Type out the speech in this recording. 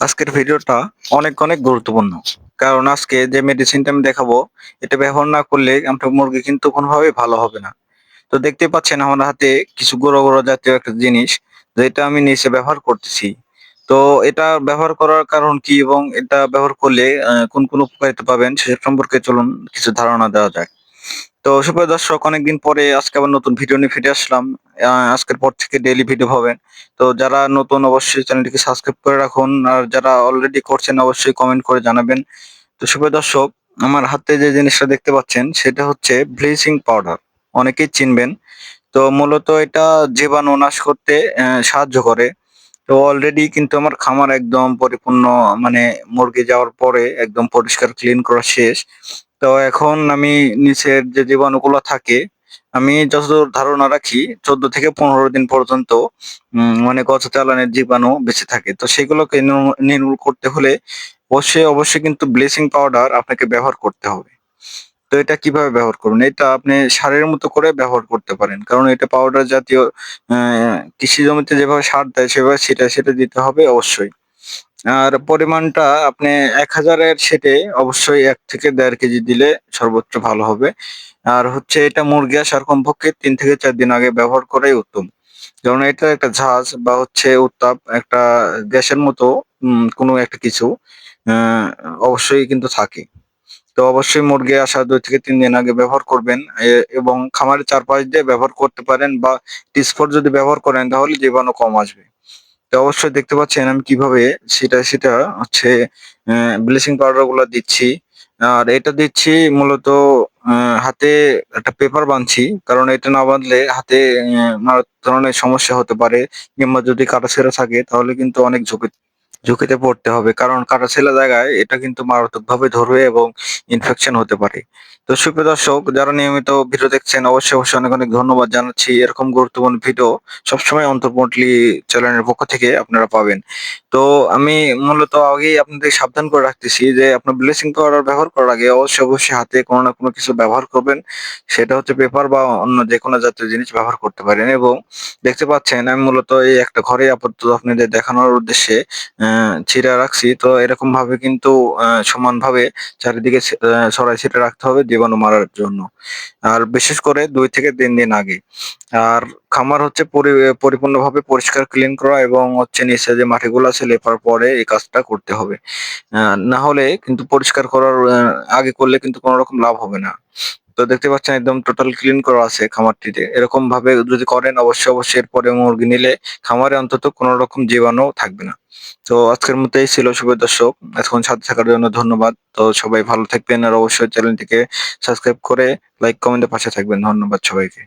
আজকের ভিডিওটা অনেক অনেক গুরুত্বপূর্ণ। কারণ আজকে যে মেডিসিনটা আমি দেখাবো, এটা ব্যবহার না করলে আপনার মুরগি কিন্তু কোনোভাবেই ভালো হবে না। তো দেখতে পাচ্ছেন আমার হাতে কিছু গুঁড়ো গুঁড়ো জাতীয় একটা জিনিস, যেটা আমি নিচে ব্যবহার করতেছি। তো এটা ব্যবহার করার কারণ কি এবং এটা ব্যবহার করলে কোন কোন উপকারিতা পাবেন, সে সম্পর্কে চলুন কিছু ধারণা দেওয়া যাক। তো সুপ্রিয় দর্শক, অনেকদিন পরে আজকে আবার নতুন ভিডিও নিয়ে ফিরে আসলাম। আজকের পর থেকে ডেইলি ভিডিও পাবেন তো যারা নতুন, অবশ্যই চ্যানেলটিকে সাবস্ক্রাইব করে রাখুন। আর যারা অলরেডি করছেন, অবশ্যই কমেন্ট করে জানাবেন। তো সুপ্রিয় দর্শক, আমার হাতে যে জিনিসটা দেখতে পাচ্ছেন, সেটা হচ্ছে ব্লিচিং পাউডার অনেকেই চিনবেন। তো মূলত এটা জীবাণু নাশ করতে সাহায্য করে। তো অলরেডি কিন্তু আমার খামার একদম পরিপূর্ণ মানে মুরগি যাওয়ার পরে একদম পরিষ্কার ক্লিন করা শেষ। তো এখন আমি নিচের যে জীবাণুগুলো থাকে, আমি যতদূর ধারণা রাখি, চোদ্দ থেকে পনেরো দিন পর্যন্ত মানে গছ চালানের জীবাণু বেঁচে থাকে। তো সেগুলোকে নির্মূ- নির্মূল করতে হলে অবশ্যই অবশ্যই কিন্তু ব্লিচিং পাউডার আপনাকে ব্যবহার করতে হবে। তো এটা কীভাবে ব্যবহার করবেন এটা আপনি সারের মতো করে ব্যবহার করতে পারেন। কারণ এটা পাউডার জাতীয় কৃষি জমিতে যেভাবে সার দেয়, সেভাবে সেটা সেটা দিতে হবে অবশ্যই। আর পরিমাণটা আপনি এক হাজারের সেটে অবশ্যই এক থেকে দেড় কেজি দিলে সর্বোচ্চ ভালো হবে। আর হচ্ছে এটা মুরগি আসার কমপক্ষে তিন থেকে চার দিন আগে ব্যবহার করাই উত্তম। কারণ এটা একটা ঝাঁজ বা হচ্ছে উত্তাপ একটা গ্যাসের মতো কোনো একটা কিছু অবশ্যই কিন্তু থাকে। তো অবশ্যই মুরগি আসার দুই থেকে তিন দিন আগে ব্যবহার করবেন। এবং খামারের চারপাশ দিয়ে ব্যবহার করতে পারেন বা টিস্পট যদি ব্যবহার করেন তাহলে জীবাণু কম আসবে। অবশ্যই দেখতে পাচ্ছেন আমি কীভাবে সেটা সেটা হচ্ছে ব্লিচিং পাউডারগুলো দিচ্ছি। আর এটা দিচ্ছি মূলত হাতে একটা পেপার বাঁধছি কারণ এটা না বাঁধলে হাতে ধরনের সমস্যা হতে পারে, কিংবা যদি কাটা ছেঁড়া থাকে, তাহলে কিন্তু অনেক ঝুঁকি ঝুঁকিতে পড়তে হবে। কারণ কাটা ছেঁড়া জায়গায় এটা কিন্তু মারাত্মক ভাবে ধরবে এবং ইনফেকশন হতে পারে। তো সুপ্রিয় দর্শক, যারা নিয়মিত ভিডিও দেখছেন, অবশ্যই অবশ্যই অনেক অনেক ধন্যবাদ জানাচ্ছি। এরকম গুরুত্বপূর্ণ ভিডিও সবসময় অন্তর্পটলি চ্যানেলের পক্ষ থেকে আপনারা পাবেন। তো আমি মূলত আগেই আপনাদের সাবধান করে রাখতেছি যে, আপনার ব্লিচিং পাউডার ব্যবহার করার আগে অবশ্যই অবশ্যই হাতে কোনো না কোনো কিছু ব্যবহার করবেন। সেটা হচ্ছে পেপার বা অন্য যে কোনো জাতীয় জিনিস ব্যবহার করতে পারেন। এবং দেখতে পাচ্ছেন, আমি মূলত এই একটা ঘরে আপাতত আপনাদের দেখানোর উদ্দেশ্যে ছিঁড়ে রাখছি। তো এরকম ভাবে কিন্তু সমানভাবে চারিদিকে ছড়াই ছিটে রাখতে হবে জীবাণু মারার জন্য। আর বিশেষ করে দুই থেকে তিন দিন আগে। আর খামার হচ্ছে পরি- পরিপূর্ণভাবে পরিষ্কার ক্লিন করা এবং হচ্ছে নিচে যে মাটিগুলো আছে লেপার পরে এই কাজটা করতে হবে। না হলে কিন্তু পরিষ্কার করার আগে করলে কিন্তু কোনো রকম লাভ হবে না। তো দেখতে পাচ্ছেন একদম টোটাল ক্লিন করা আছে খামারটিতে। এরকম ভাবে যদি করেন, অবশ্যই অবশ্যই এরপরে মুরগি নিলে খামারে অন্তত কোনো রকম জীবাণু থাকবে না। তো আজকের মতো এই ছিল শুভ দর্শক। এতক্ষণ সাথে থাকার জন্য ধন্যবাদ। তো সবাই ভালো থাকবেন আর অবশ্যই চ্যানেলটিকে সাবস্ক্রাইব করে লাইক কমেন্টে পাশে থাকবেন। ধন্যবাদ সবাইকে।